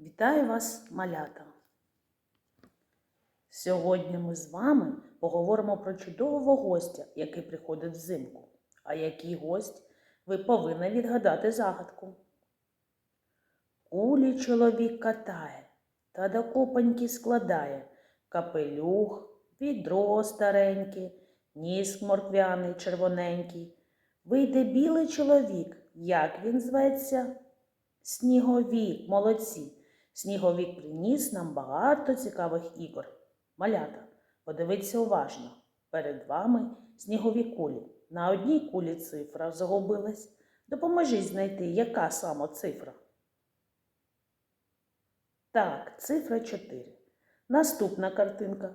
Вітаю вас, малята! Сьогодні ми з вами поговоримо про чудового гостя, який приходить взимку. А який гость ви повинні відгадати загадку. Кулі чоловік катає та до копаньки складає капелюх, відро стареньке, ніс морквяний червоненький. Вийде білий чоловік, як він зветься? Сніговік, молодці. Сніговік приніс нам багато цікавих ігор. Малята, подивіться уважно. Перед вами снігові кулі. На одній кулі цифра загубилась. Допоможіть знайти, яка саме цифра. Так, цифра 4. Наступна картинка.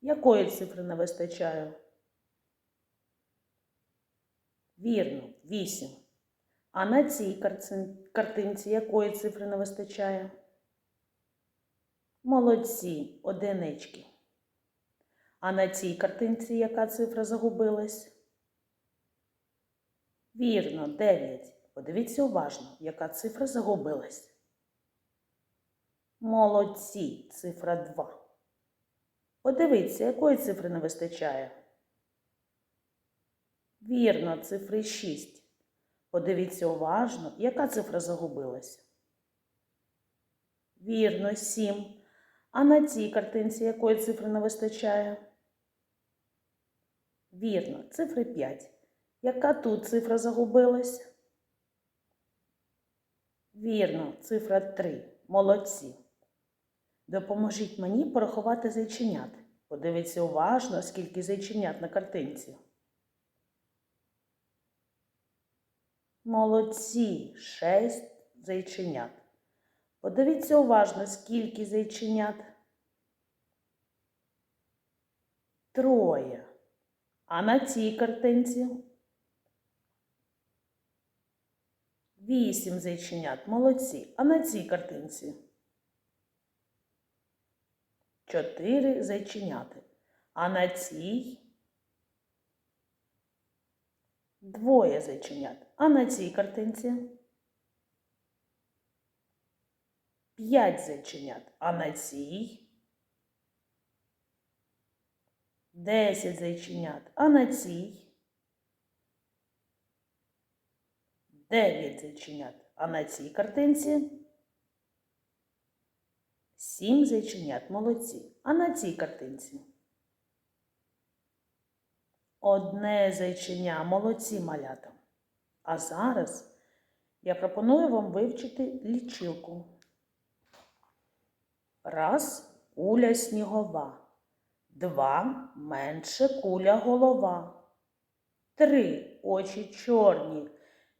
Якої цифри не вистачає? Вірно, 8. А на цій картинці якої цифри не вистачає? Молодці, одинички. А на цій картинці яка цифра загубилась? Вірно, 9. Подивіться уважно, яка цифра загубилась. Молодці, цифра 2. Подивіться, якої цифри не вистачає. Вірно, цифри 6. Подивіться уважно, яка цифра загубилась. Вірно, 7. А на цій картинці якої цифри не вистачає? Вірно, цифри 5. Яка тут цифра загубилась? Вірно, цифра 3. Молодці. Допоможіть мені порахувати зайченят. Подивіться уважно, скільки зайченят на картинці. Молодці, шесть зайченят. Подивіться уважно, скільки зайченят. Троє. А на цій картинці? Вісім зайченят. Молодці. А на цій картинці? Чотири зайченяти. А на цій? Двоє зайченят. А на цій картинці? П'ять зайченят. А на цій? Десять зайченят. А на цій? Дев'ять зайченят. А на цій картинці? Сім зайченят. Молодці. А на цій картинці? Одне зайченя. Молодці малята. А зараз я пропоную вам вивчити лічилку. Раз куля снігова. Два менше куля голова. Три очі чорні,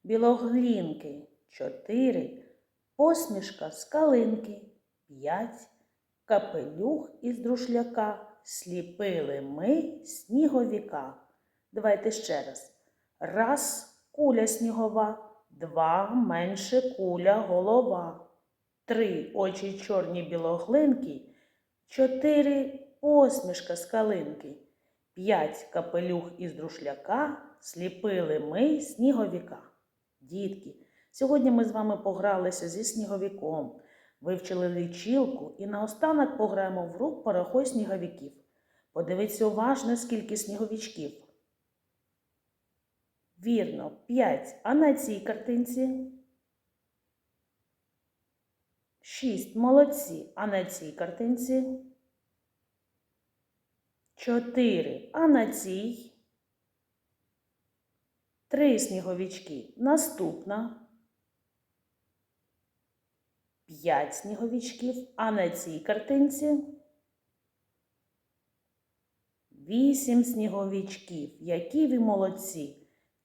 білоглінки. Чотири посмішка з калинки. П'ять капелюх із друшляка. Сліпили ми сніговіка. Давайте ще раз. Раз куля снігова, два менше куля голова, три очі чорні білоглинки, чотири посмішка з калинки, п'ять капелюх із друшляка, сліпили ми сніговіка. Дітки, сьогодні ми з вами погралися зі сніговіком, вивчили лічилку і наостанок пограємо в рук порахуй сніговиків. Подивіться уважно, скільки сніговичків. Вірно, 5. А на цій картинці? 6. Молодці. А на цій картинці? 4. А на цій? 3 сніговички. Наступна. 5 сніговичків. А на цій картинці? 8 сніговичків. Які ви молодці!